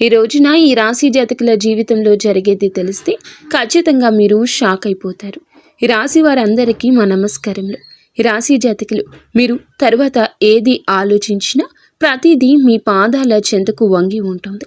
ఈ రోజున ఈ రాశి జాతకుల జీవితంలో జరిగేది తెలిస్తే ఖచ్చితంగా మీరు షాక్ అయిపోతారు. ఈ రాశి వారందరికీ మా నమస్కారములు. ఈ రాశి జాతకులు మీరు తర్వాత ఏది ఆలోచించినా ప్రతిదీ మీ పాదాల చెంతకు వంగి ఉంటుంది.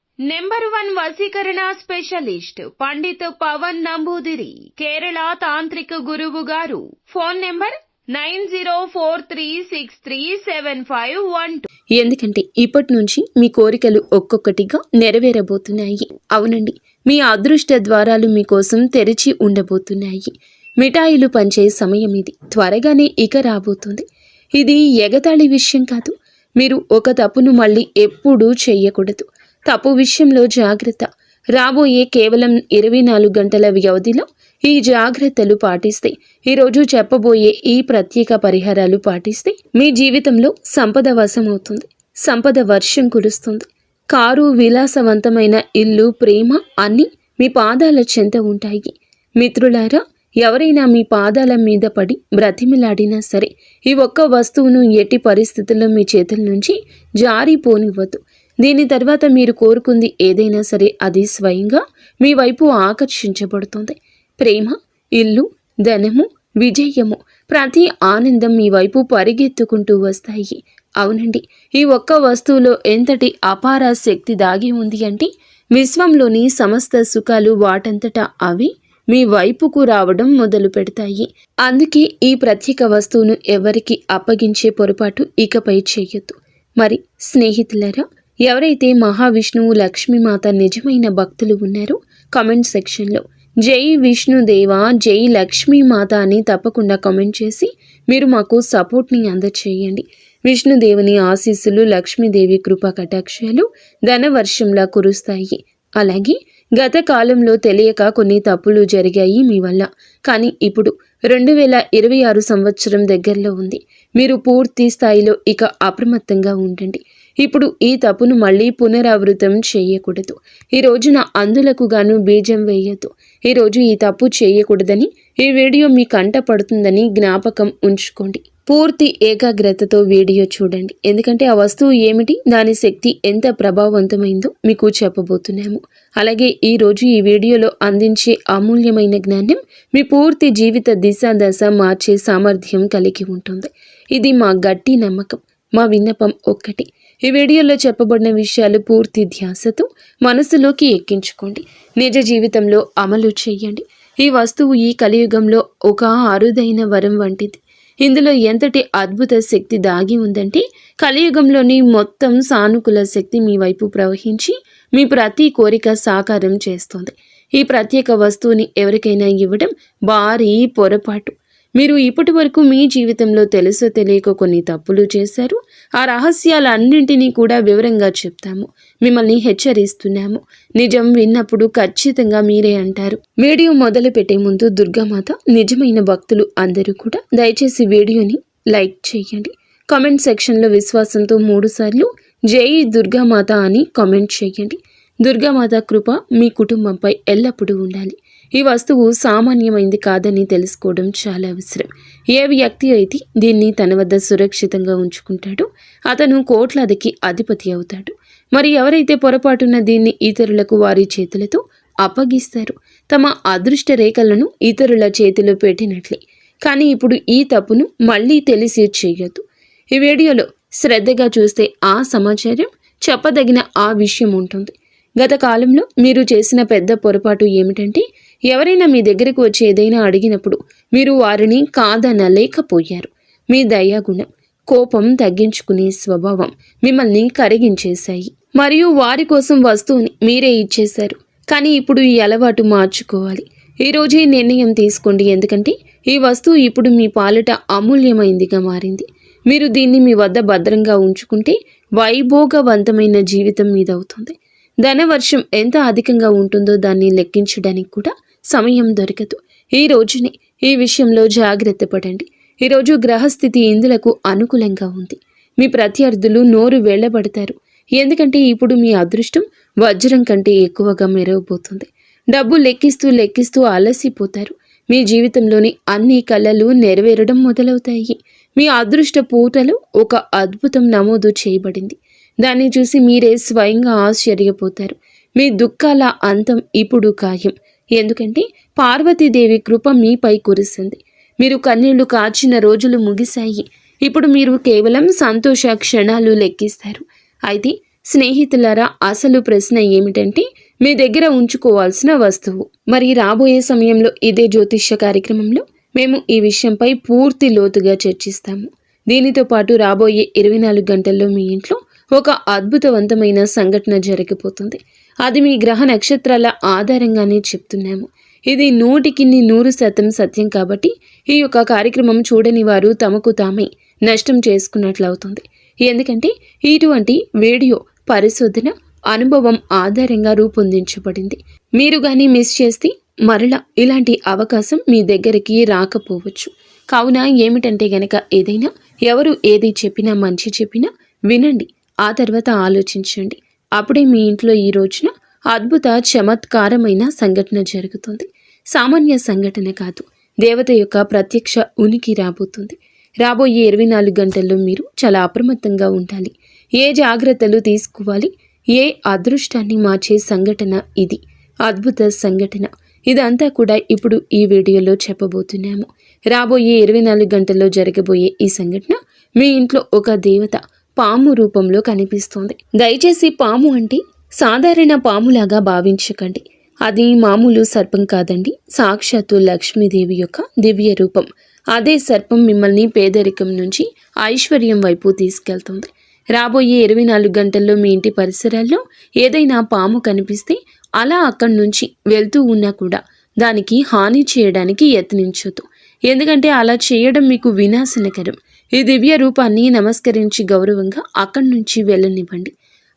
నెంబర్ వన్ వసీకరణ స్పెషలిస్ట్ పండిత్ పవన్ నంబూదిరి కేరళ తాంత్రిక గురువు గారు. Phone number nine zero four three six three seven five one two. ఎందుకంటే ఇప్పటి నుంచి మీ కోరికలు ఒక్కొక్కటిగా నెరవేరబోతున్నాయి. అవునండి మీ అదృష్ట ద్వారాలు మీకోసం తెరిచి ఉండబోతున్నాయి. మిఠాయిలు పంచే సమయం ఇది. త్వరగానే ఇక రాబోతుంది. ఇది ఎగతాళి విషయం కాదు. మీరు ఒక తప్పును మళ్ళీ ఎప్పుడూ చేయకూడదు. తప్పు విషయంలో జాగ్రత్త. రాబోయే కేవలం ఇరవై నాలుగు గంటల వ్యవధిలో ఈ జాగ్రత్తలు పాటిస్తే ఈరోజు చెప్పబోయే ఈ ప్రత్యేక పరిహారాలు పాటిస్తే మీ జీవితంలో సంపద వశమవుతుంది సంపద వర్షం కురుస్తుంది. కారు విలాసవంతమైన ఇల్లు ప్రేమ అన్నీ మీ పాదాల చెంత ఉంటాయి. మిత్రులారా ఎవరైనా మీ పాదాల మీద పడి బ్రతిమిలాడినా సరే ఈ ఒక్క వస్తువును ఎట్టి పరిస్థితుల్లో మీ చేతుల నుంచి జారిపోనివ్వద్దు. దీని తర్వాత మీరు కోరుకుంది ఏదైనా సరే అది స్వయంగా మీ వైపు ఆకర్షించబడుతుంది. ప్రేమ ఇల్లు ధనము విజయము ప్రతి ఆనందం మీ వైపు పరిగెత్తుకుంటూ వస్తాయి. అవునండి ఈ ఒక్క వస్తువులో ఎంతటి అపార శక్తి దాగి ఉంది అంటే విశ్వంలోని సమస్త సుఖాలు వాటంతటా అవి మీ వైపుకు రావడం మొదలు పెడతాయి. అందుకే ఈ ప్రత్యేక వస్తువును ఎవరికి అప్పగించే పొరపాటు ఇకపై చేయొద్దు. మరి స్నేహితులరా ఎవరైతే మహావిష్ణువు లక్ష్మీమాత నిజమైన భక్తులు ఉన్నారో కమెంట్ సెక్షన్లో జై విష్ణుదేవ జై లక్ష్మీమాత అని తప్పకుండా కమెంట్ చేసి మీరు మాకు సపోర్ట్ని అందచేయండి. విష్ణుదేవుని ఆశీస్సులు లక్ష్మీదేవి కృపా కటాక్షాలు ధనవర్షంలా కురుస్తాయి. అలాగే గత కాలంలో తెలియక కొన్ని తప్పులు జరిగాయి మీ వల్ల. కానీ ఇప్పుడు రెండు వేల ఇరవై ఆరు సంవత్సరం దగ్గరలో ఉంది. మీరు పూర్తి స్థాయిలో ఇక అప్రమత్తంగా ఉండండి. ఇప్పుడు ఈ తప్పును మళ్ళీ పునరావృతం చేయకూడదు. ఈ రోజున అందులకు గాను బీజం వేయద్దు. ఈరోజు ఈ తప్పు చేయకూడదని ఈ వీడియో మీ కంట పడుతుందని జ్ఞాపకం ఉంచుకోండి. పూర్తి ఏకాగ్రతతో వీడియో చూడండి. ఎందుకంటే ఆ వస్తువు ఏమిటి దాని శక్తి ఎంత ప్రభావవంతమైందో మీకు చెప్పబోతున్నాము. అలాగే ఈరోజు ఈ వీడియోలో అందించే అమూల్యమైన జ్ఞానం మీ పూర్తి జీవిత దిశ దశ మార్చే సామర్థ్యం కలిగి ఉంటుంది. ఇది మా గట్టి నమ్మకం మా విన్నపం ఒక్కటి. ఈ వీడియోలో చెప్పబడిన విషయాలు పూర్తి ధ్యాసతో మనసులోకి ఎక్కించుకోండి. నిజ జీవితంలో అమలు చేయండి. ఈ వస్తువు ఈ కలియుగంలో ఒక అరుదైన వరం వంటిది. ఇందులో ఎంతటి అద్భుత శక్తి దాగి ఉందంటే కలియుగంలోని మొత్తం సానుకూల శక్తి మీ వైపు ప్రవహించి మీ ప్రతి కోరిక సాకారం చేస్తుంది. ఈ ప్రత్యేక వస్తువుని ఎవరికైనా ఇవ్వడం భారీ పొరపాటు. మీరు ఇప్పటి వరకు మీ జీవితంలో తెలుసో తెలియక కొన్ని తప్పులు చేశారు. ఆ రహస్యాలన్నింటినీ కూడా వివరంగా చెప్తాము. మిమ్మల్ని హెచ్చరిస్తున్నాము. నిజం విన్నప్పుడు ఖచ్చితంగా మీరే అంటారు. వీడియో మొదలు పెట్టే ముందు దుర్గామాత నిజమైన భక్తులు అందరూ కూడా దయచేసి వీడియోని లైక్ చేయండి. కామెంట్ సెక్షన్లో విశ్వాసంతో మూడుసార్లు జై దుర్గామాత అని కామెంట్ చేయండి. దుర్గామాత కృప మీ కుటుంబంపై ఎల్లప్పుడూ ఉండాలి. ఈ వస్తువు సామాన్యమైంది కాదని తెలుసుకోవడం చాలా అవసరం. ఏ వ్యక్తి అయితే దీన్ని తన వద్ద సురక్షితంగా ఉంచుకుంటాడో అతను కోట్లాదికి అధిపతి అవుతాడు. మరి ఎవరైతే పొరపాటున దీన్ని ఇతరులకు వారి చేతులతో అప్పగిస్తారు తమ అదృష్ట రేఖలను ఇతరుల చేతిలో పెట్టినట్లే. కానీ ఇప్పుడు ఈ తప్పును మళ్ళీ తెలిసి చేయొద్దు. ఈ వీడియోలో శ్రద్ధగా చూస్తే ఆ సమాచారం చెప్పదగిన ఆ విషయం ఉంటుంది. గత కాలంలో మీరు చేసిన పెద్ద పొరపాటు ఏమిటంటే ఎవరైనా మీ దగ్గరకు వచ్చి ఏదైనా అడిగినప్పుడు మీరు వారిని కాదనలేకపోయారు మీ దయాగుణం కోపం తగ్గించుకునే స్వభావం మిమ్మల్ని కరిగించేశాయి. మరియు వారి కోసం వస్తువుని మీరే ఇచ్చేశారు. కానీ ఇప్పుడు ఈ అలవాటు మార్చుకోవాలి. ఈ రోజే నిర్ణయం తీసుకోండి. ఎందుకంటే ఈ వస్తువు ఇప్పుడు మీ పాలిట అమూల్యమైందిగా మారింది. మీరు దీన్ని మీ వద్ద భద్రంగా ఉంచుకుంటే వైభోగవంతమైన జీవితం మీద అవుతుంది ధనవర్షం ఎంత అధికంగా ఉంటుందో దాన్ని లెక్కించడానికి కూడా సమయం దొరకదు. ఈ రోజునే ఈ విషయంలో జాగ్రత్త పడండి. ఈరోజు గ్రహస్థితి ఇందులకు అనుకూలంగా ఉంది. మీ ప్రత్యర్థులు నోరు వెళ్ళబడతారు. ఎందుకంటే ఇప్పుడు మీ అదృష్టం వజ్రం కంటే ఎక్కువగా మెరవబోతుంది. డబ్బు లెక్కిస్తూ లెక్కిస్తూ అలసిపోతారు. మీ జీవితంలోని అన్ని కళలు నెరవేరడం మొదలవుతాయి. మీ అదృష్ట పూటలు ఒక అద్భుతం నమోదు చేయబడింది. దాన్ని చూసి మీరే స్వయంగా ఆశ్చర్యపోతారు. మీ దుఃఖాల అంతం ఇప్పుడు ఖాయం. ఎందుకంటే పార్వతీదేవి కృప మీపై కురిసింది. మీరు కన్నీళ్ళు కాచిన రోజులు ముగిశాయి. ఇప్పుడు మీరు కేవలం సంతోష క్షణాలు లెక్కిస్తారు. అయితే స్నేహితులారా అసలు ప్రశ్న ఏమిటంటే మీ దగ్గర ఉంచుకోవాల్సిన వస్తువు. మరి రాబోయే సమయంలో ఇదే జ్యోతిష్య కార్యక్రమంలో మేము ఈ విషయంపై పూర్తి లోతుగా చర్చిస్తాము. దీనితో పాటు రాబోయే ఇరవై నాలుగు గంటల్లో మీ ఇంట్లో ఒక అద్భుతవంతమైన సంఘటన జరగబోతుంది అది మీ గ్రహ నక్షత్రాల ఆధారంగానే చెప్తున్నాము. ఇది నూటికి నూరు శాతం సత్యం కాబట్టి ఈ యొక్క కార్యక్రమం చూడని వారు తమకు తామే నష్టం చేసుకున్నట్లవుతుంది. ఎందుకంటే ఇటువంటి వీడియో పరిశోధన అనుభవం ఆధారంగా రూపొందించబడింది. మీరు కానీ మిస్ చేస్తే మరలా ఇలాంటి అవకాశం మీ దగ్గరికి రాకపోవచ్చు. కావున ఏమిటంటే గనక ఏదైనా ఎవరు ఏది చెప్పినా మంచి చెప్పినా వినండి. ఆ తర్వాత ఆలోచించండి. అప్పుడే మీ ఇంట్లో ఈ రోజున అద్భుత చమత్కారమైన సంఘటన జరుగుతుంది. సామాన్య సంఘటన కాదు. దేవత యొక్క ప్రత్యక్ష ఉనికి రాబోతుంది. రాబోయే ఇరవై నాలుగు గంటల్లో మీరు చాలా అప్రమత్తంగా ఉండాలి. ఏ జాగ్రత్తలు తీసుకోవాలి? ఏ అదృష్టాన్ని మార్చే సంఘటన ఇది? అద్భుత సంఘటన. ఇదంతా కూడా ఇప్పుడు ఈ వీడియోలో చెప్పబోతున్నాము. రాబోయే ఇరవై నాలుగు గంటల్లో జరగబోయే ఈ సంఘటన మీ ఇంట్లో ఒక దేవత పాము రూపంలో కనిపిస్తోంది. దయచేసి పాము అంటే సాధారణ పాములాగా భావించకండి. అది మామూలు సర్పం కాదండి. సాక్షాత్తు లక్ష్మీదేవి యొక్క దివ్య రూపం. అదే సర్పం మిమ్మల్ని పేదరికం నుంచి ఐశ్వర్యం వైపు తీసుకెళ్తుంది. రాబోయే ఇరవై నాలుగు గంటల్లో మీ ఇంటి పరిసరాల్లో ఏదైనా పాము కనిపిస్తే అలా అక్కడి నుంచి వెళ్తూ ఉన్నా కూడా దానికి హాని చేయడానికి యత్నించొద్దు. ఎందుకంటే అలా చేయడం మీకు వినాశనకరం. ఈ దివ్య రూపాన్ని నమస్కరించి గౌరవంగా అక్కడి నుంచి వెళ్ళనివ్వండి.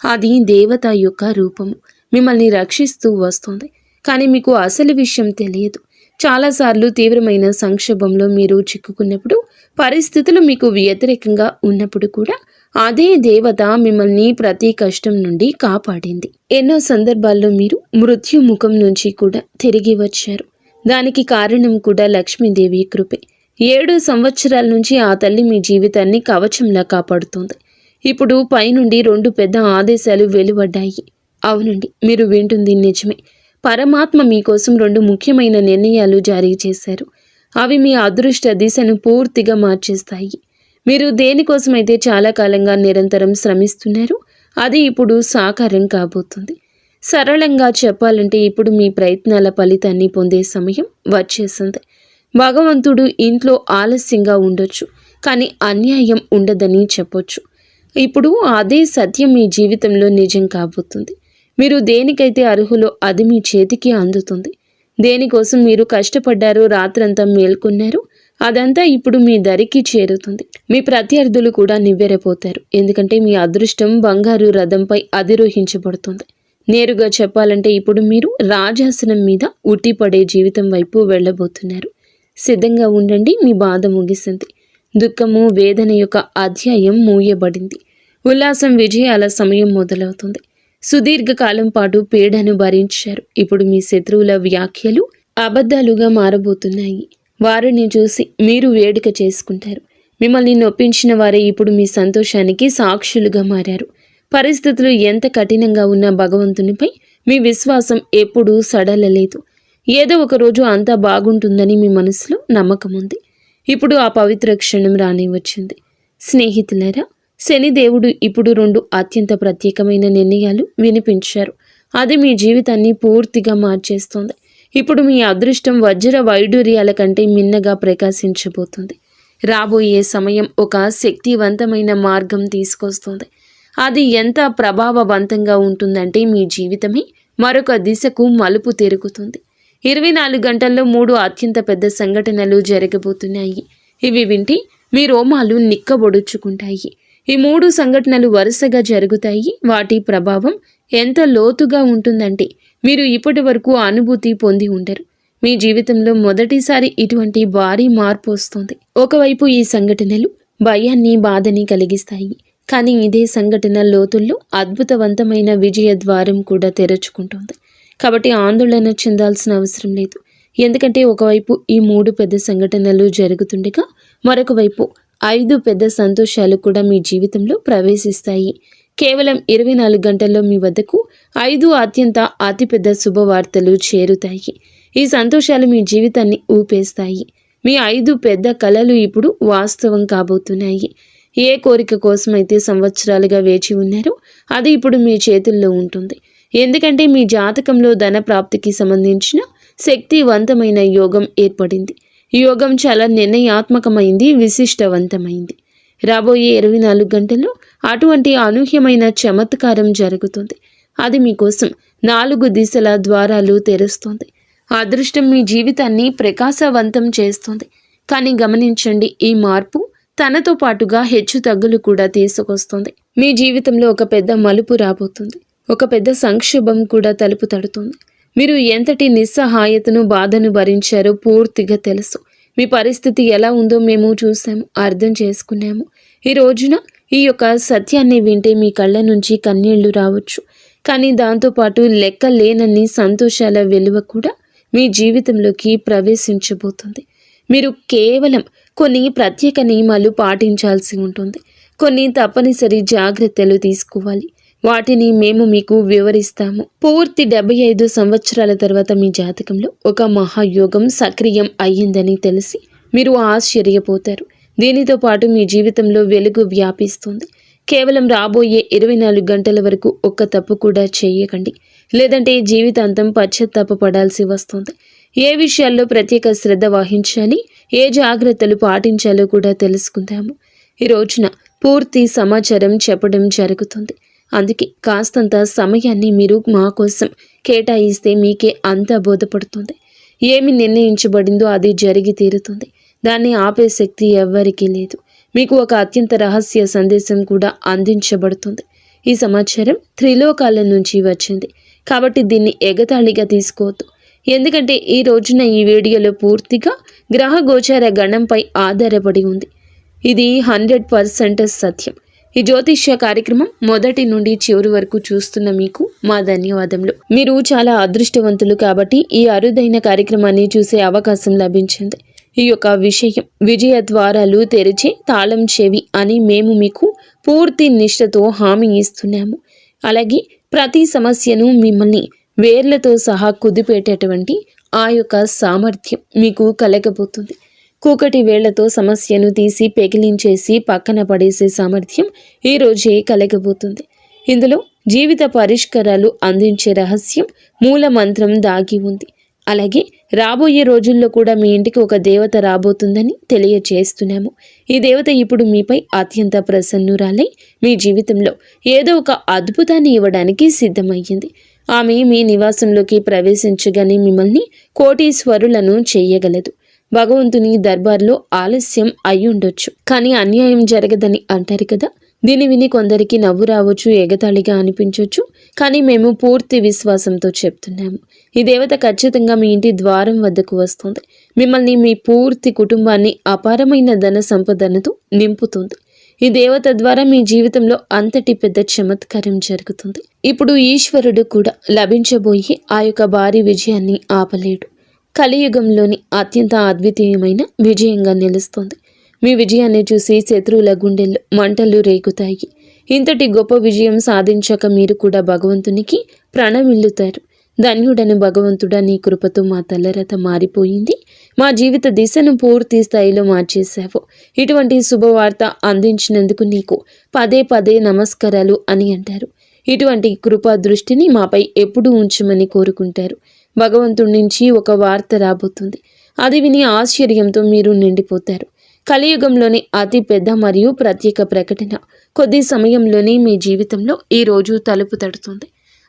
అది దేవత యొక్క రూపము మిమ్మల్ని రక్షిస్తూ వస్తుంది. కానీ మీకు అసలు విషయం తెలియదు. చాలాసార్లు తీవ్రమైన సంక్షోభంలో మీరు చిక్కుకున్నప్పుడు పరిస్థితులు మీకు వ్యతిరేకంగా ఉన్నప్పుడు కూడా అదే దేవత మిమ్మల్ని ప్రతి కష్టం నుండి కాపాడింది. ఎన్నో సందర్భాల్లో మీరు మృత్యు ముఖం నుంచి కూడా తిరిగి వచ్చారు. దానికి కారణం కూడా లక్ష్మీదేవి కృపే. ఏడు సంవత్సరాల నుంచి ఆ తల్లి మీ జీవితాన్ని కవచంలా కాపాడుతుంది. ఇప్పుడు పైనుండి రెండు పెద్ద ఆదేశాలు వెలువడ్డాయి. అవునండి మీరు వింటుంది నిజమే. పరమాత్మ మీకోసం రెండు ముఖ్యమైన నిర్ణయాలు జారీ చేశారు. అవి మీ అదృష్ట దిశను పూర్తిగా మార్చేస్తాయి. మీరు దేనికోసమైతే చాలా కాలంగా నిరంతరం శ్రమిస్తున్నారు అది ఇప్పుడు సాకారం కాబోతుంది. సరళంగా చెప్పాలంటే ఇప్పుడు మీ ప్రయత్నాల ఫలితాన్ని పొందే సమయం వచ్చేసింది. భగవంతుడు ఇంట్లో ఆలస్యంగా ఉండొచ్చు కానీ అన్యాయం ఉండదని చెప్పొచ్చు. ఇప్పుడు అదే సత్యం మీ జీవితంలో నిజం కాబోతుంది. మీరు దేనికైతే అర్హులో అది మీ చేతికి అందుతుంది. దేనికోసం మీరు కష్టపడ్డారు రాత్రంతా మేల్కొన్నారు. అదంతా ఇప్పుడు మీ దరికి చేరుతుంది. మీ ప్రత్యర్థులు కూడా నివ్వెరపోతారు. ఎందుకంటే మీ అదృష్టం బంగారు రథంపై అధిరోహించబడుతుంది. నేరుగా చెప్పాలంటే ఇప్పుడు మీరు రాజాసనం మీద ఉట్టిపడే జీవితం వైపు వెళ్ళబోతున్నారు. సిద్ధంగా ఉండండి మీ బాధ ముగిసింది. దుఃఖము వేదన యొక్క అధ్యాయం మూయబడింది. ఉల్లాసం విజయాల సమయం మొదలవుతుంది. సుదీర్ఘకాలం పాటు పీడను భరించారు. ఇప్పుడు మీ శత్రువుల వ్యాఖ్యలు అబద్ధాలుగా మారబోతున్నాయి. వారిని చూసి మీరు వేడుక చేసుకుంటారు. మిమ్మల్ని నొప్పించిన వారే ఇప్పుడు మీ సంతోషానికి సాక్షులుగా మారారు. పరిస్థితులు ఎంత కఠినంగా ఉన్న భగవంతునిపై మీ విశ్వాసం ఎప్పుడూ సడలలేదు. ఏదో ఒక రోజు అంతా బాగుంటుందని మీ మనసులో నమ్మకం ఉంది. ఇప్పుడు ఆ పవిత్ర క్షణం రాని వచ్చింది స్నేహితులరా శనిదేవుడు ఇప్పుడు రెండు అత్యంత ప్రత్యేకమైన నిర్ణయాలు వినిపించారు. అది మీ జీవితాన్ని పూర్తిగా మార్చేస్తుంది. ఇప్పుడు మీ అదృష్టం వజ్ర వైడూర్యాల కంటే మిన్నగా ప్రకాశించబోతుంది. రాబోయే సమయం ఒక శక్తివంతమైన మార్గం తీసుకొస్తుంది. అది ఎంత ప్రభావవంతంగా ఉంటుందంటే మీ జీవితమే మరొక దిశకు మలుపు తిరుగుతుంది. ఇరవై నాలుగు గంటల్లో మూడు అత్యంత పెద్ద సంఘటనలు జరగబోతున్నాయి. ఇవి వింటి మీ రోమాలు నిక్కబొడుచుకుంటాయి. ఈ మూడు సంఘటనలు వరుసగా జరుగుతాయి. వాటి ప్రభావం ఎంత లోతుగా ఉంటుందంటే మీరు ఇప్పటి వరకు అనుభూతి పొంది ఉండరు. మీ జీవితంలో మొదటిసారి ఇటువంటి భారీ మార్పు వస్తుంది. ఒకవైపు ఈ సంఘటనలు భయాన్ని బాధని కలిగిస్తాయి. కానీ ఇదే సంఘటన లోతుల్లో అద్భుతవంతమైన విజయ ద్వారం కూడా తెరుచుకుంటుంది. కాబట్టి ఆందోళన చెందాల్సిన అవసరం లేదు. ఎందుకంటే ఒకవైపు ఈ మూడు పెద్ద సంఘటనలు జరుగుతుండగా మరొక వైపు ఐదు పెద్ద సంతోషాలు కూడా మీ జీవితంలో ప్రవేశిస్తాయి. కేవలం ఇరవై నాలుగు గంటల్లో మీ వద్దకు ఐదు అత్యంత అతిపెద్ద శుభవార్తలు చేరుతాయి. ఈ సంతోషాలు మీ జీవితాన్ని ఊపేస్తాయి. మీ ఐదు పెద్ద కళలు ఇప్పుడు వాస్తవం కాబోతున్నాయి. ఏ కోరిక కోసమైతే సంవత్సరాలుగా వేచి ఉన్నారో అది ఇప్పుడు మీ చేతుల్లో ఉంటుంది. ఎందుకంటే మీ జాతకంలో ధన ప్రాప్తికి సంబంధించిన శక్తివంతమైన యోగం ఏర్పడింది. యోగం చాలా నిర్ణయాత్మకమైంది విశిష్టవంతమైంది. రాబోయే ఇరవై నాలుగు గంటల్లో అటువంటి అనూహ్యమైన చమత్కారం జరుగుతుంది. అది మీకోసం నాలుగు దిశల ద్వారాలు తెరుస్తుంది. అదృష్టం మీ జీవితాన్ని ప్రకాశవంతం చేస్తుంది. కానీ గమనించండి ఈ మార్పు తనతో పాటుగా హెచ్చు తగ్గులు కూడా తీసుకొస్తుంది. మీ జీవితంలో ఒక పెద్ద మలుపు రాబోతుంది. ఒక పెద్ద సంక్షోభం కూడా తలుపు తడుతుంది. మీరు ఎంతటి నిస్సహాయతను బాధను భరించారో పూర్తిగా తెలుసు. మీ పరిస్థితి ఎలా ఉందో మేము చూసాము అర్థం చేసుకున్నాము. ఈ రోజున ఈ యొక్క సత్యాన్ని వింటే మీ కళ్ళ నుంచి కన్నీళ్ళు రావచ్చు. కానీ దాంతోపాటు లెక్క లేనన్ని సంతోషాల విలువ కూడా మీ జీవితంలోకి ప్రవేశించబోతుంది. మీరు కేవలం కొన్ని ప్రత్యేక నియమాలు పాటించాల్సి ఉంటుంది. కొన్ని తప్పనిసరి జాగ్రత్తలు తీసుకోవాలి. వాటిని మేము మీకు వివరిస్తాము. పూర్తి డెబ్బై ఐదు సంవత్సరాల తర్వాత మీ జాతకంలో ఒక మహాయోగం సక్రియం అయ్యిందని తెలిసి మీరు ఆశ్చర్యపోతారు. దీనితో పాటు మీ జీవితంలో వెలుగు వ్యాపిస్తుంది. కేవలం రాబోయే ఇరవై నాలుగు గంటల వరకు ఒక్క తప్పు కూడా చేయకండి. లేదంటే జీవితాంతం పశ్చాత్తాపడాల్సి వస్తుంది. ఏ విషయాల్లో ప్రత్యేక శ్రద్ధ వహించాలి ఏ జాగ్రత్తలు పాటించాలో కూడా తెలుసుకుందాము. ఈ రోజున పూర్తి సమాచారం చెప్పడం జరుగుతుంది. అందుకే కాస్తంత సమయాన్ని మీరు మా కోసం కేటాయిస్తే మీకే అంతా బోధపడుతుంది. ఏమి నిర్ణయించబడిందో అది జరిగి తీరుతుంది. దాన్ని ఆపే శక్తి ఎవ్వరికీ లేదు. మీకు ఒక అత్యంత రహస్య సందేశం కూడా అందించబడుతుంది. ఈ సమాచారం త్రిలోకాల నుంచి వచ్చింది. కాబట్టి దీన్ని ఎగతాళిగా తీసుకోవద్దు. ఎందుకంటే ఈ రోజున ఈ వీడియోలో పూర్తిగా గ్రహ గోచార గణంపై ఆధారపడి ఉంది. ఇది హండ్రెడ్ పర్సెంట్ సత్యం. ఈ జ్యోతిష్య కార్యక్రమం మొదటి నుండి చివరి వరకు చూస్తున్న మీకు మా ధన్యవాదములు. మీరు చాలా అదృష్టవంతులు కాబట్టి ఈ అరుదైన కార్యక్రమాన్ని చూసే అవకాశం లభించింది. ఈ యొక్క విషయం విజయ ద్వారాలు తెరిచి తాళం చెవి అని మేము మీకు పూర్తి నిష్ఠతో హామీ ఇస్తున్నాము. అలాగే ప్రతి సమస్యను మిమ్మల్ని వేర్లతో సహా కుదిపేటటువంటి ఆ యొక్క సామర్థ్యం మీకు కలగబోతుంది. కూకటి వేళ్ళతో సమస్యను తీసి పెకిలించేసి పక్కన పడేసే సామర్థ్యం ఈ రోజే కలగబోతుంది. ఇందులో జీవిత పరిష్కారాలు అందించే రహస్యం మూల మంత్రం దాగి ఉంది. అలాగే రాబోయే రోజుల్లో కూడా మీ ఇంటికి ఒక దేవత రాబోతుందని తెలియచేస్తున్నాము. ఈ దేవత ఇప్పుడు మీపై అత్యంత ప్రసన్నురాలై మీ జీవితంలో ఏదో ఒక అద్భుతాన్ని ఇవ్వడానికి సిద్ధమయ్యింది. ఆమె మీ నివాసంలోకి ప్రవేశించగానే మిమ్మల్ని కోటీశ్వరులను చేయగలదు. భగవంతుని దర్బార్లో ఆలస్యం అయ్యుండొచ్చు. కానీ అన్యాయం జరగదని అంటారు కదా? దీని విని కొందరికి నవ్వు రావచ్చు ఎగతాళిగా అనిపించవచ్చు కానీ మేము పూర్తి విశ్వాసంతో చెప్తున్నాము. ఈ దేవత ఖచ్చితంగా మీ ఇంటి ద్వారం వద్దకు వస్తుంది. మిమ్మల్ని మీ పూర్తి కుటుంబాన్ని అపారమైన ధన సంపదనతో నింపుతుంది. ఈ దేవత ద్వారా మీ జీవితంలో అంతటి పెద్ద చమత్కారం జరుగుతుంది. ఇప్పుడు ఈశ్వరుడు కూడా లభించబోయి ఆ యొక్క భారీ విజయాన్ని ఆపలేడు. కలియుగంలోని అత్యంత అద్వితీయమైన విజయంగా నిలుస్తుంది. మీ విజయాన్ని చూసి శత్రువుల గుండెల్లో మంటలు రేగుతాయి. ఇంతటి గొప్ప విజయం సాధించాక మీరు కూడా భగవంతునికి ప్రణమిల్లుతారు. ధన్యుడని భగవంతుడా నీ కృపతో మా తల్లరత మారిపోయింది. మా జీవిత దిశను పూర్తి స్థాయిలో మార్చేశావు. ఇటువంటి శుభవార్త అందించినందుకు నీకు పదే పదే నమస్కారాలు అని అంటారు. ఇటువంటి కృపా దృష్టిని మాపై ఎప్పుడూ ఉంచమని కోరుకుంటారు. భగవంతుడి నుంచి ఒక వార్త రాబోతుంది. అది విని ఆశ్చర్యంతో మీరు నిండిపోతారు. కలియుగంలోని అతి పెద్ద మరియు ప్రత్యేక ప్రకటన. కొద్ది సమయంలోనే మీ జీవితంలో ఈ రోజు తలుపు తడుతుంది.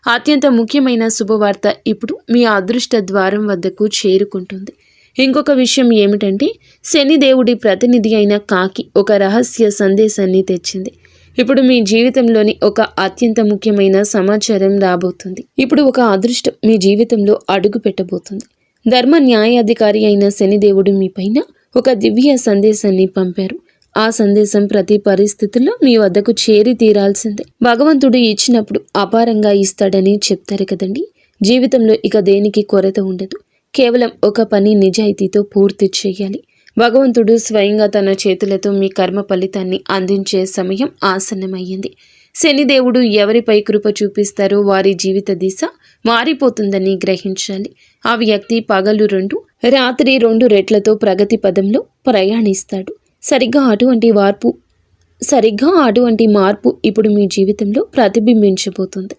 అత్యంత ముఖ్యమైన శుభవార్త ఇప్పుడు మీ అదృష్ట ద్వారం వద్దకు చేరుకుంటుంది. ఇంకొక విషయం ఏమిటంటే శనిదేవుడి ప్రతినిధి అయిన కాకి ఒక రహస్య సందేశాన్ని తెచ్చింది. ఇప్పుడు మీ జీవితంలోని ఒక అత్యంత ముఖ్యమైన సమాచారం రాబోతుంది. ఇప్పుడు ఒక అదృష్టం మీ జీవితంలో అడుగు పెట్టబోతుంది. ధర్మ న్యాయాధికారి అయిన శనిదేవుడు మీ పైన ఒక దివ్య సందేశాన్ని పంపారు. ఆ సందేశం ప్రతి పరిస్థితుల్లో మీ వద్దకు చేరి తీరాల్సిందే. భగవంతుడు ఇచ్చినప్పుడు అపారంగా ఇస్తాడని చెప్తారు కదండి. జీవితంలో ఇక దేనికి కొరత ఉండదు. కేవలం ఒక పని నిజాయితీతో పూర్తి చేయాలి. భగవంతుడు స్వయంగా తన చేతులతో మీ కర్మ ఫలితాన్ని అందించే సమయం ఆసన్నమయ్యింది. శనిదేవుడు ఎవరిపై కృప చూపిస్తారో వారి జీవిత దిశ మారిపోతుందని గ్రహించాలి. ఆ వ్యక్తి పగలు రెండు రాత్రి రెండు రెట్లతో ప్రగతి పదంలో ప్రయాణిస్తాడు. సరిగ్గా అటువంటి వార్పు సరిగ్గా అటువంటి మార్పు ఇప్పుడు మీ జీవితంలో ప్రతిబింబించబోతుంది.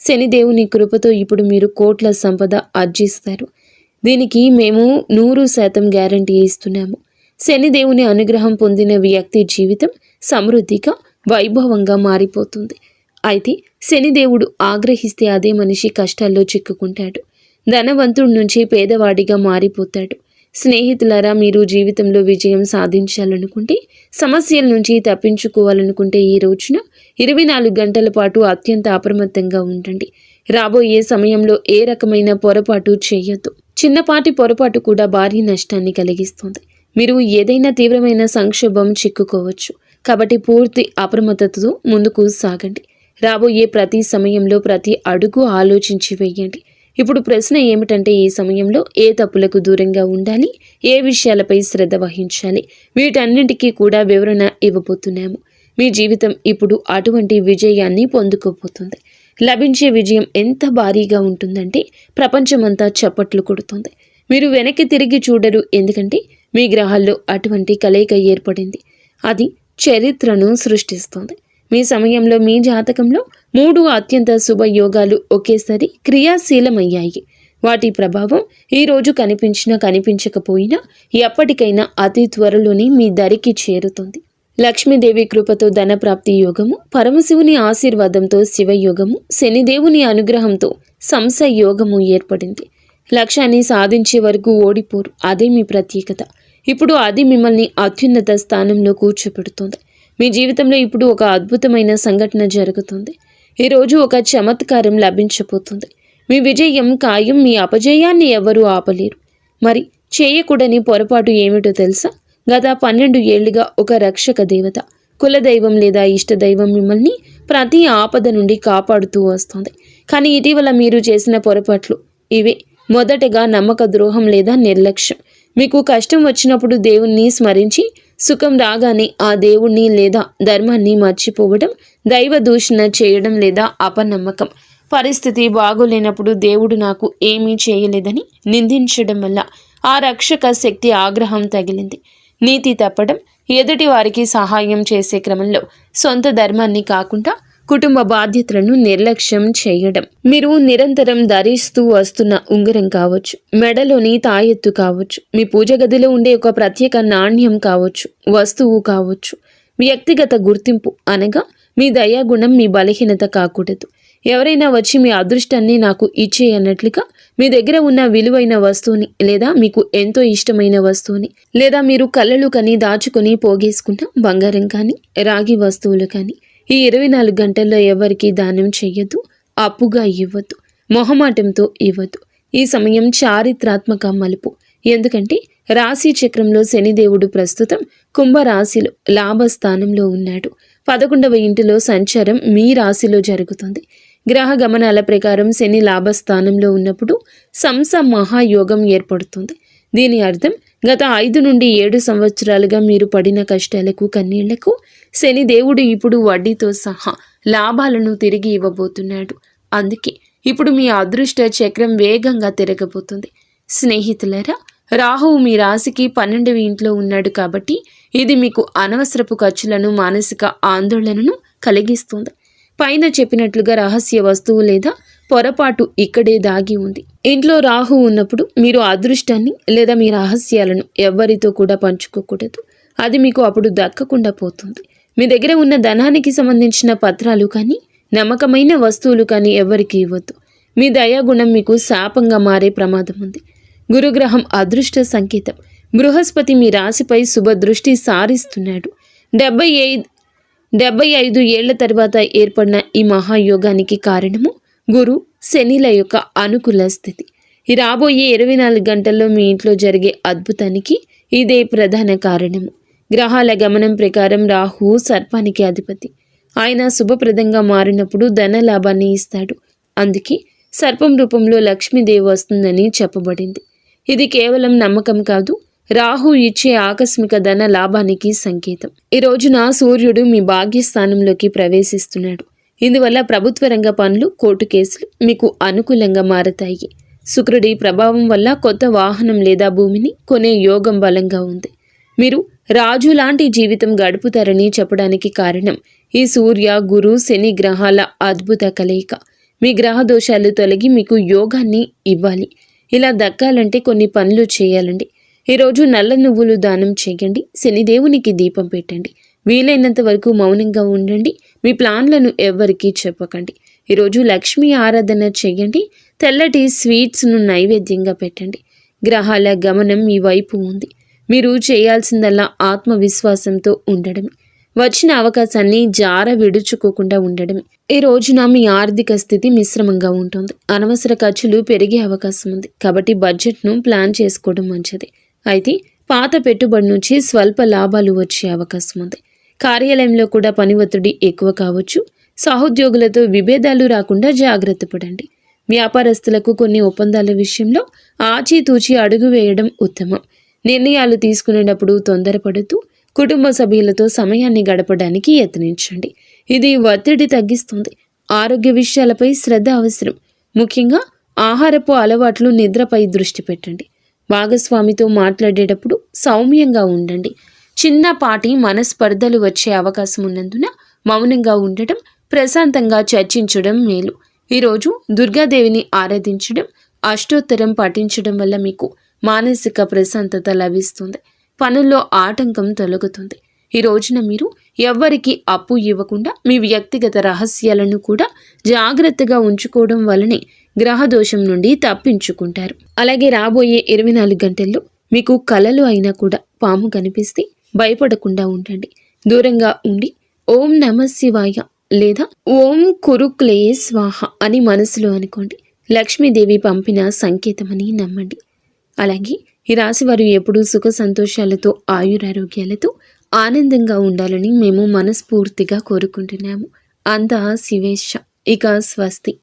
శనిదేవుని కృపతో ఇప్పుడు మీరు కోట్ల సంపద ఆర్జిస్తారు. దీనికి మేము నూరు శాతం గ్యారంటీ ఇస్తున్నాము. శనిదేవుని అనుగ్రహం పొందిన వ్యక్తి జీవితం సమృద్ధిగా వైభవంగా మారిపోతుంది. అయితే శనిదేవుడు ఆగ్రహిస్తే అదే మనిషి కష్టాల్లో చిక్కుకుంటాడు. ధనవంతుడి నుంచి పేదవాడిగా మారిపోతాడు. స్నేహితులారా మీరు జీవితంలో విజయం సాధించాలనుకుంటే సమస్యల నుంచి తప్పించుకోవాలనుకుంటే ఈ రోజున ఇరవై నాలుగు గంటల పాటు అత్యంత అప్రమత్తంగా ఉండండి. రాబోయే సమయంలో ఏ రకమైన పొరపాటు చేయొద్దు. చిన్నపాటి పొరపాటు కూడా భారీ నష్టాన్ని కలిగిస్తుంది. మీరు ఏదైనా తీవ్రమైన సంక్షోభం చిక్కుకోవచ్చు. కాబట్టి పూర్తి అప్రమత్తతతో ముందుకు సాగండి. రాబోయే ప్రతి సమయంలో ప్రతి అడుగు ఆలోచించి వేయండి. ఇప్పుడు ప్రశ్న ఏమిటంటే ఈ సమయంలో ఏ తప్పులకు దూరంగా ఉండాలి? ఏ విషయాలపై శ్రద్ధ వహించాలి? వీటన్నింటికీ కూడా వివరణ ఇవ్వబోతున్నాము. మీ జీవితం ఇప్పుడు అటువంటి విజయాన్ని పొందుకోబోతుంది. లభించే విజయం ఎంత భారీగా ఉంటుందంటే ప్రపంచమంతా చప్పట్లు కొడుతుంది. మీరు వెనక్కి తిరిగి చూడరు ఎందుకంటే మీ గ్రహాల్లో అటువంటి కలయిక ఏర్పడింది. అది చరిత్రను సృష్టిస్తుంది. మీ సమయంలో మీ జాతకంలో మూడు అత్యంత శుభ యోగాలు ఒకేసారి క్రియాశీలమయ్యాయి. వాటి ప్రభావం ఈరోజు కనిపించినా కనిపించకపోయినా ఎప్పటికైనా అతి త్వరలోనే మీ దరికి చేరుతుంది. లక్ష్మీదేవి కృపతో ధనప్రాప్తి యోగము పరమశివుని ఆశీర్వాదంతో శివయోగము శనిదేవుని అనుగ్రహంతో సంస యోగము ఏర్పడింది. లక్ష్యాన్ని సాధించే వరకు ఓడిపోరు. అదే మీ ప్రత్యేకత. ఇప్పుడు అది మిమ్మల్ని అత్యున్నత స్థానంలో కూర్చోపెడుతుంది. మీ జీవితంలో ఇప్పుడు ఒక అద్భుతమైన సంఘటన జరుగుతుంది. ఈరోజు ఒక చమత్కారం లభించబోతుంది. మీ విజయం ఖాయం మీ అపజయాన్ని ఎవరూ ఆపలేరు. మరి చేయకూడని పొరపాటు ఏమిటో తెలుసా? గత పన్నెండు ఏళ్ళుగా ఒక రక్షక దేవత. కులదైవం లేదా ఇష్టదైవం మిమ్మల్ని ప్రతి ఆపద నుండి కాపాడుతూ వస్తుంది. కానీ ఇటీవల మీరు చేసిన పొరపాట్లు ఇవే. మొదటగా నమ్మక ద్రోహం లేదా నిర్లక్ష్యం. మీకు కష్టం వచ్చినప్పుడు దేవుణ్ణి స్మరించి సుఖం రాగానే ఆ దేవుణ్ణి లేదా ధర్మాన్ని మర్చిపోవడం దైవ దూషణ చేయడం లేదా అపనమ్మకం. పరిస్థితి బాగోలేనప్పుడు దేవుడు నాకు ఏమీ చేయలేదని నిందించడం వల్ల ఆ రక్షక శక్తి ఆగ్రహం తగిలింది. నీతి తప్పడం ఎదుటి వారికి సహాయం చేసే క్రమంలో సొంత ధర్మాన్ని కాకుండా కుటుంబ బాధ్యతలను నిర్లక్ష్యం చేయడం. మీరు నిరంతరం ధరిస్తూ వస్తున్న ఉంగరం కావచ్చు మెడలోని తాయెత్తు కావచ్చు మీ పూజ గదిలో ఉండే ఒక ప్రత్యేక నాణ్యం కావచ్చు వస్తువు కావచ్చు వ్యక్తిగత గుర్తింపు అనగా మీ దయాగుణం మీ బలహీనత కాకూడదు. ఎవరైనా వచ్చి మీ అదృష్టాన్ని నాకు ఇచ్చే అన్నట్లుగా మీ దగ్గర ఉన్న విలువైన వస్తువుని లేదా మీకు ఎంతో ఇష్టమైన వస్తువుని లేదా మీరు కళ్ళలు కని దాచుకొని పోగేసుకున్న బంగారం కానీ రాగి వస్తువులు కానీ ఈ ఇరవై నాలుగు గంటల్లో ఎవరికి దానం చెయ్యొద్దు అప్పుగా ఇవ్వద్దు మొహమాటంతో ఇవ్వద్దు. ఈ సమయం చారిత్రాత్మక మలుపు. ఎందుకంటే రాశి చక్రంలో శనిదేవుడు ప్రస్తుతం కుంభరాశిలో లాభస్థానంలో ఉన్నాడు. పదకొండవ ఇంటిలో సంచారం మీ రాశిలో జరుగుతుంది. గ్రహ గమనాల ప్రకారం శని లాభస్థానంలో ఉన్నప్పుడు సంస మహాయోగం ఏర్పడుతుంది. దీని అర్థం గత ఐదు నుండి ఏడు సంవత్సరాలుగా మీరు పడిన కష్టాలకు కన్నీళ్ళకు శని దేవుడు ఇప్పుడు వడ్డీతో సహా లాభాలను తిరిగి ఇవ్వబోతున్నాడు. అందుకే ఇప్పుడు మీ అదృష్ట చక్రం వేగంగా తిరగబోతుంది. స్నేహితులరా రాహువు మీ రాశికి పన్నెండవ ఇంట్లో ఉన్నాడు కాబట్టి ఇది మీకు అనవసరపు ఖర్చులను మానసిక ఆందోళనను కలిగిస్తుంది. పైన చెప్పినట్లుగా రహస్య వస్తువు లేదా పొరపాటు ఇక్కడే దాగి ఉంది. ఇంట్లో రాహు ఉన్నప్పుడు మీరు అదృష్టాన్ని లేదా మీ రహస్యాలను ఎవ్వరితో కూడా పంచుకోకూడదు. అది మీకు అప్పుడు దక్కకుండా పోతుంది. మీ దగ్గర ఉన్న ధనానికి సంబంధించిన పత్రాలు కానీ నమ్మకమైన వస్తువులు కానీ ఎవరికి ఇవ్వద్దు. మీ దయాగుణం మీకు శాపంగా మారే ప్రమాదం ఉంది. గురుగ్రహం అదృష్ట సంకేతం. బృహస్పతి మీ రాశిపై శుభదృష్టి సారిస్తున్నాడు. డెబ్బై ఐదు డెబ్బై ఐదు ఏళ్ళ తర్వాత ఏర్పడిన ఈ మహాయోగానికి కారణము గురు శనిల యొక్క అనుకూల స్థితి. రాబోయే ఇరవై నాలుగు గంటల్లో మీ ఇంట్లో జరిగే అద్భుతానికి ఇదే ప్రధాన కారణము. గ్రహాల గమనం ప్రకారం రాహు సర్పానికి అధిపతి. ఆయన శుభప్రదంగా మారినప్పుడు ధన లాభాన్ని ఇస్తాడు. అందుకే సర్పం రూపంలో లక్ష్మీదేవి వస్తుందని చెప్పబడింది. ఇది కేవలం నమ్మకం కాదు రాహు ఇచ్చే ఆకస్మిక ధన లాభానికి సంకేతం. ఈ రోజున సూర్యుడు మీ భాగ్యస్థానంలోకి ప్రవేశిస్తున్నాడు. ఇందువల్ల ప్రభుత్వ రంగ పనులు కోర్టు కేసులు మీకు అనుకూలంగా మారతాయి. శుక్రుడి ప్రభావం వల్ల కొత్త వాహనం లేదా భూమిని కొనే యోగం బలంగా ఉంది. మీరు రాజు లాంటి జీవితం గడుపుతారని చెప్పడానికి కారణం ఈ సూర్య గురు శని గ్రహాల అద్భుత కలయిక. మీ గ్రహ దోషాలు తొలగి మీకు యోగాన్ని ఇవ్వాలి. ఇలా దక్కాలంటే కొన్ని పనులు చేయాలండి. ఈరోజు నల్ల నువ్వులు దానం చేయండి శనిదేవునికి దీపం పెట్టండి. వీలైనంత వరకు మౌనంగా ఉండండి మీ ప్లాన్లను ఎవ్వరికీ చెప్పకండి. ఈరోజు లక్ష్మీ ఆరాధన చేయండి తెల్లటి స్వీట్స్ను నైవేద్యంగా పెట్టండి. గ్రహాల గమనం మీ వైపు ఉంది. మీరు చేయాల్సిందల్లా ఆత్మవిశ్వాసంతో ఉండడమే. వచ్చిన అవకాశాన్ని జార విడుచుకోకుండా ఉండడమే. ఈ రోజున మీ ఆర్థిక స్థితి మిశ్రమంగా ఉంటుంది. అనవసర ఖర్చులు పెరిగే అవకాశం ఉంది. కాబట్టి బడ్జెట్ను ప్లాన్ చేసుకోవడం మంచిది. అయితే పాత పెట్టుబడి నుంచి స్వల్ప లాభాలు వచ్చే అవకాశం ఉంది. కార్యాలయంలో కూడా పని ఒత్తిడి ఎక్కువ కావచ్చు. సహోద్యోగులతో విభేదాలు రాకుండా జాగ్రత్త పడండి. వ్యాపారస్తులకు కొన్ని ఒప్పందాల విషయంలో ఆచితూచి అడుగు వేయడం ఉత్తమం. నిర్ణయాలు తీసుకునేటప్పుడు తొందరపడుతూ కుటుంబ సభ్యులతో సమయాన్ని గడపడానికి యత్నించండి. ఇది ఒత్తిడి తగ్గిస్తుంది. ఆరోగ్య విషయాలపై శ్రద్ధ అవసరం. ముఖ్యంగా ఆహారపు అలవాట్లు నిద్రపై దృష్టి పెట్టండి. భాగస్వామితో మాట్లాడేటప్పుడు సౌమ్యంగా ఉండండి. చిన్నపాటి మనస్పర్ధలు వచ్చే అవకాశం ఉన్నందున మౌనంగా ఉండటం ప్రశాంతంగా చర్చించడం మేలు. ఈరోజు దుర్గాదేవిని ఆరాధించడం అష్టోత్తరం పఠించడం వల్ల మీకు మానసిక ప్రశాంతత లభిస్తుంది. పనుల్లో ఆటంకం తొలగుతుంది. ఈ రోజున మీరు ఎవ్వరికి అప్పు ఇవ్వకుండా మీ వ్యక్తిగత రహస్యాలను కూడా జాగ్రత్తగా ఉంచుకోవడం వలనే గ్రహదోషం నుండి తప్పించుకుంటారు. అలాగే రాబోయే ఇరవై నాలుగు గంటల్లో మీకు కలలు అయినా కూడా పాము కనిపిస్తే భయపడకుండా ఉండండి. దూరంగా ఉండి ఓం నమ శివాయ లేదా ఓం కురుక్లే స్వాహ అని మనసులో అనుకోండి. లక్ష్మీదేవి పంపిన సంకేతమని నమ్మండి. అలాగే ఈ రాశి వారు ఎప్పుడూ సుఖ సంతోషాలతో ఆయురారోగ్యాలతో ఆనందంగా ఉండాలని మేము మనస్ఫూర్తిగా కోరుకుంటున్నాము. అంతా శివేశ. ఇక స్వస్తి.